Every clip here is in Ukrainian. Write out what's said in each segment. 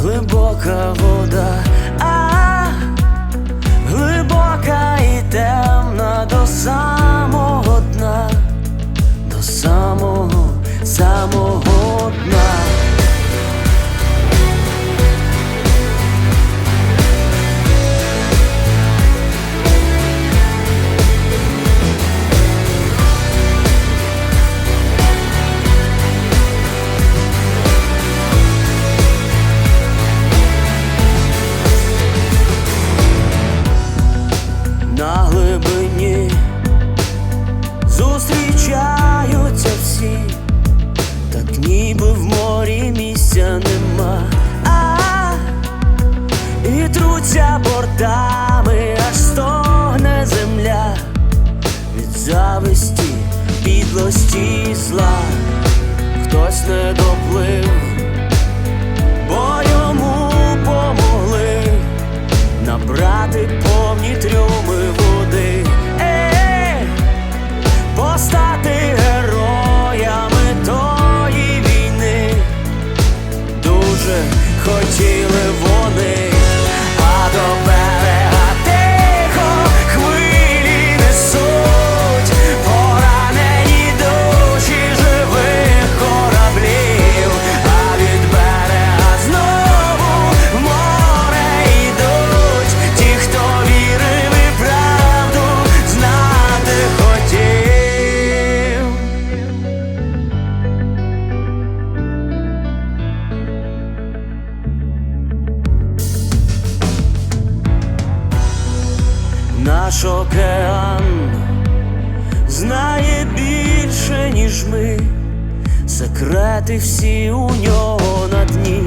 глибока вода, а глибока і темна до самого ніби в морі місця нема, а і труться бортами, аж стогне земля. Від зависті, підлості зла, хтось не доплив, бо йому помогли. Набрати повні трюми Наш океан знає більше, ніж ми, секрети всі у нього на дні.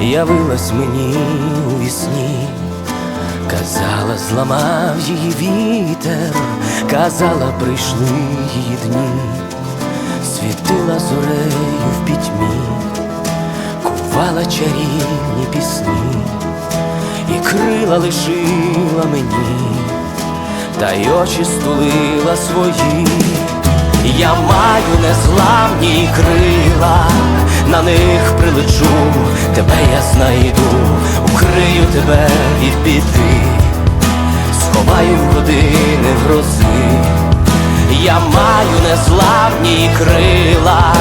явилась мені у вісні, казала, зламав її вітер, казала, прийшли її дні, світила зорею в пітьмі, кувала чарівні пісні, і крила лишила мені, та й очі стулила свої, я маю незламні крила на них прилечу, тебе я знайду, укрию тебе і піти, сховаю в години грози, я маю незламні крила,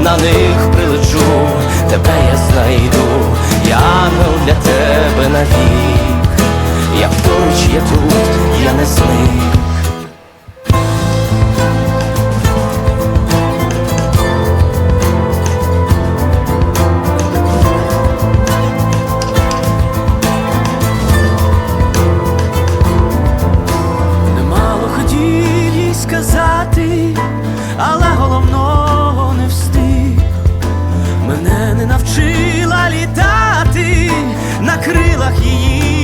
на них прилечу, тебе я знайду, я ангел для тебе навік, як поруч я тут, я не зник. але головного не встиг, мене не навчила літати на крилах її.